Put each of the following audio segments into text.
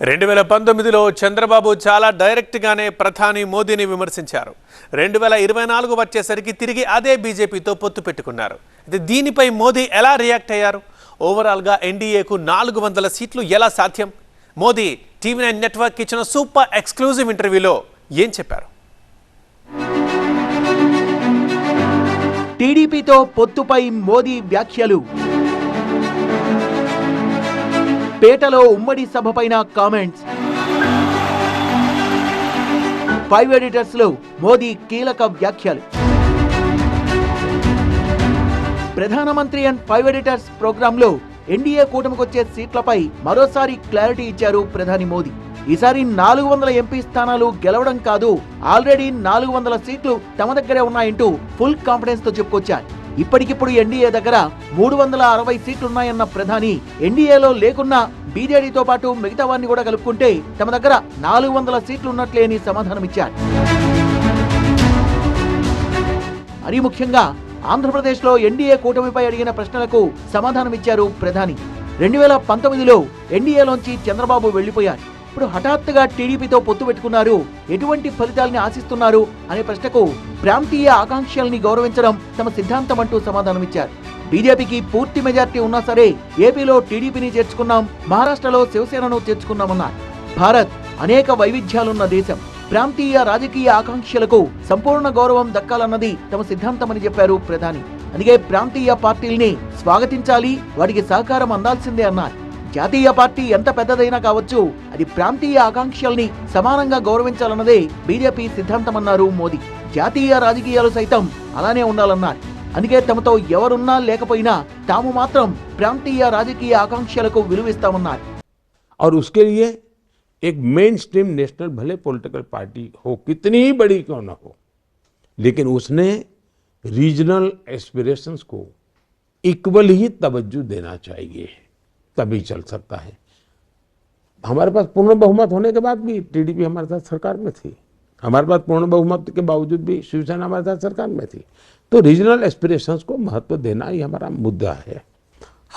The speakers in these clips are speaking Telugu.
రెండు వేల పంతొమ్మిదిలో చంద్రబాబు చాలా డైరెక్ట్గానే ప్రధాని మోదీని విమర్శించారు. రెండు వేల ఇరవై నాలుగు వచ్చేసరికి తిరిగి అదే బీజేపీతో పొత్తు పెట్టుకున్నారు. అయితే దీనిపై మోదీ ఎలా రియాక్ట్ అయ్యారు? ఓవరాల్గా ఎన్డీఏకు నాలుగు వందల సీట్లు ఎలా సాధ్యం? మోదీ టీవీ నైన్ నెట్వర్క్ ఇచ్చిన సూపర్ ఎక్స్క్లూజివ్ ఇంటర్వ్యూలో ఏం చెప్పారు? టీడీపీతో పొత్తుపై మోదీ వ్యాఖ్యలు. పేటలో ఉమ్మడి సభపైన కామెంట్స్ ఫైవ్ ఎడిటర్స్లో మోదీ కీలక వ్యాఖ్యలు. ప్రధానమంత్రి అండ్ ఫైవ్ ఎడిటర్స్ ప్రోగ్రామ్లో ఎన్డీఏ కూటమికొచ్చే సీట్లపై మరోసారి క్లారిటీ ఇచ్చారు ప్రధాని మోదీ. ఈసారి నాలుగు వందల ఎంపీ స్థానాలు గెలవడం కాదు ఆల్రెడీ నాలుగు వందల సీట్లు తమ దగ్గరే ఉన్నాయంటూ ఫుల్ కాన్ఫిడెన్స్తో చెప్పుకొచ్చారు. ఇప్పటికిప్పుడు ఎన్డీఏ దగ్గర మూడు వందల అరవై సీట్లున్నాయన్న ప్రధాని ఎన్డీఏలో లేకున్నా బీజేడీతో పాటు మిగతా వారిని కూడా కలుపుకుంటే తమ దగ్గర నాలుగు వందల సీట్లున్నట్లే అని సమాధానమిచ్చారు. మరీ ముఖ్యంగా ఆంధ్రప్రదేశ్లో ఎన్డీఏ కూటమిపై అడిగిన ప్రశ్నలకు సమాధానమిచ్చారు ప్రధాని. రెండు వేల పంతొమ్మిదిలో ఎన్డీఏలోంచి చంద్రబాబు వెళ్ళిపోయారు ఇప్పుడు హఠాత్తుగా టీడీపీతో పొత్తు పెట్టుకున్నారు. ఎటువంటి ఫలితాల్ని ఆశిస్తున్నారు అనే ప్రశ్నకు ప్రాంతీయ ఆకాంక్షల్ని గౌరవించడం తమ సిద్ధాంతం అంటూ సమాధానమిచ్చారు. బీజేపీకి పూర్తి మెజార్టీ ఉన్నా సరే ఏపీలో టీడీపీని చేర్చుకున్నాం మహారాష్ట్రలో శివసేనను చేర్చుకున్నామన్నారు. భారత్ అనేక వైవిధ్యాలున్న దేశం. ప్రాంతీయ రాజకీయ ఆకాంక్షలకు సంపూర్ణ గౌరవం దక్కాలన్నది తమ సిద్ధాంతమని చెప్పారు ప్రధాని. అందుకే ప్రాంతీయ పార్టీల్ని స్వాగతించాలి వాటికి సహకారం అందాల్సిందే అన్నారు. జాతీయ పార్టీ ఎంత పెద్దదైనా కావచ్చు అది ప్రాంతీయ ఆకాంక్షల్ని సమానంగా గౌరవించాలన్నదే బీజేపీ సిద్ధాంతమన్నారు మోదీ జాతీయ రాజకీయాలు సైతం అలానే ఉండాలన్నారు అందుకే తమతో ఎవరున్నా లేకపోయినా తాము మాత్రం ప్రాంతీయ రాజకీయ ఆకాంక్షలకు విలువిస్తామన్నారు और उसके लिए एक मेन स्ट्रीम नेशनल भले पॉलिटिकल पार्टी हो कितनी ही बड़ी क्यों ना हो लेकिन उसने रीजनल एस्पिरेशंस को इक्वल ही तवज्जो देना चाहिए तभी चल सकता है। हमारे पास पूर्ण बहुमत होने के बाद भी टीडीपी हमारे साथ सरकार में थी। हमारे पास पूर्ण बहुमत के बावजूद भी शिवसेना हमारे साथ सरकार में थी। तो रीजनल एस्पिरेशंस को महत्व देना ही हमारा मुद्दा है।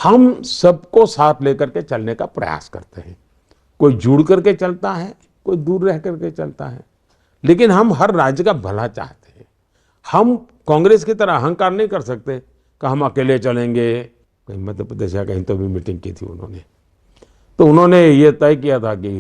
हम सबको साथ लेकर के चलने का प्रयास करते हैं। कोई जुड़ करके चलता है, कोई दूर रह करके चलता है। लेकिन हम हर राज्य का भला चाहते हैं। हम कांग्रेस की तरह अहंकार नहीं कर सकते कि हम अकेले चलेंगे कहीं मध्य प्रदेश या कहीं तो भी मीटिंग की थी उन्होंने तो उन्होंने ये तय किया था कि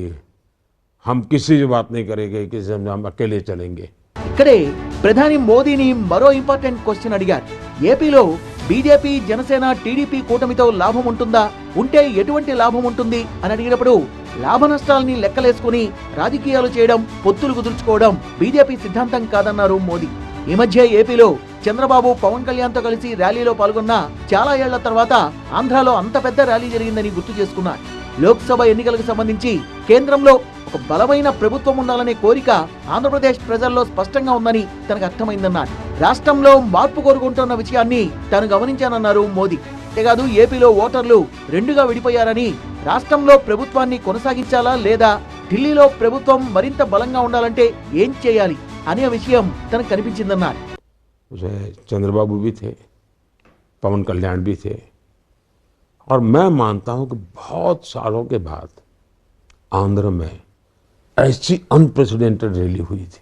हम किसी से बात नहीं करेंगे किसी से हम अकेले चलेंगे ఇక్కడే ప్రధాని మోదీని మరో ఇంపార్టెంట్ క్వశ్చన్ అడిగారు ఏపీలో బీజేపీ జనసేన టీడీపీ కూటమితో లాభం ఉంటుందా ఉంటే ఎటువంటి లాభం ఉంటుంది అని అడిగినప్పుడు లాభ నష్టాల్ని లెక్కలేసుకుని రాజకీయాలు చేయడం పొత్తులు కుదుర్చుకోవడం బీజేపీ సిద్ధాంతం కాదన్నారు మోదీ ఈ మధ్య ఏపీలో చంద్రబాబు పవన్ కళ్యాణ్తో కలిసి ర్యాలీలో పాల్గొన్న చాలా ఏళ్ళ తర్వాత ఆంధ్రాలో అంత పెద్ద ర్యాలీ జరిగిందని గుర్తు చేసుకున్నారు. లోక్సభ ఎన్నికలకు సంబంధించి కేంద్రంలో ఒక బలమైన ప్రభుత్వం ఉండాలనే కోరిక ఆంధ్రప్రదేశ్ ప్రజల్లో స్పష్టంగా ఉందని తనకు అర్థమైందన్నారు. రాష్ట్రంలో మార్పు కోరుకుంటున్న విషయాన్ని తాను గమనించానన్నారు మోదీ. అంతేకాదు ఏపీలో ఓటర్లు రెండుగా విడిపోయారని రాష్ట్రంలో ప్రభుత్వాన్ని కొనసాగించాలా లేదా ఢిల్లీలో ప్రభుత్వం మరింత బలంగా ఉండాలంటే ఏం చేయాలి అనే విషయం తనకు కనిపించిందన్నారు. उसमें चंद्रबाबू भी थे, पवन कल्याण भी थे। और मैं मानता हूँ कि बहुत सालों के बाद आंध्र में ऐसी अनप्रेसिडेंटेड रैली हुई थी।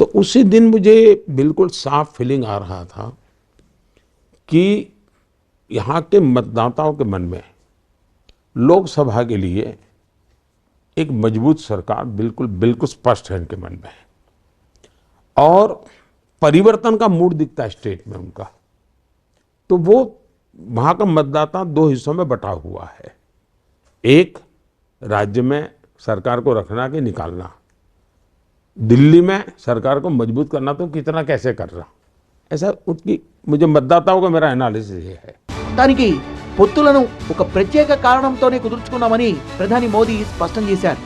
तो उसी दिन मुझे बिल्कुल साफ़ फीलिंग आ रहा था कि यहाँ के मतदाताओं के मन में लोकसभा के लिए एक मज़बूत सरकार बिल्कुल बिल्कुल स्पष्ट है इनके मन में। और परिवर्तन का मूड दिखता है स्टेट में उनका तो वो वहाँ का मतदाता दो हिस्सों में बटा हुआ है एक राज्य में सरकार को रखना कि निकालना दिल्ली में सरकार को मजबूत करना तो कितना कैसे कर रहा ऐसा उनकी मुझे मतदाताओं का मेरा एनालिसिस ये है దానికి పొత్తులను ఒక ప్రత్యేక కారణంతోనే కుదుర్చుకున్నామని ప్రధాని మోదీ స్పష్టం చేశారు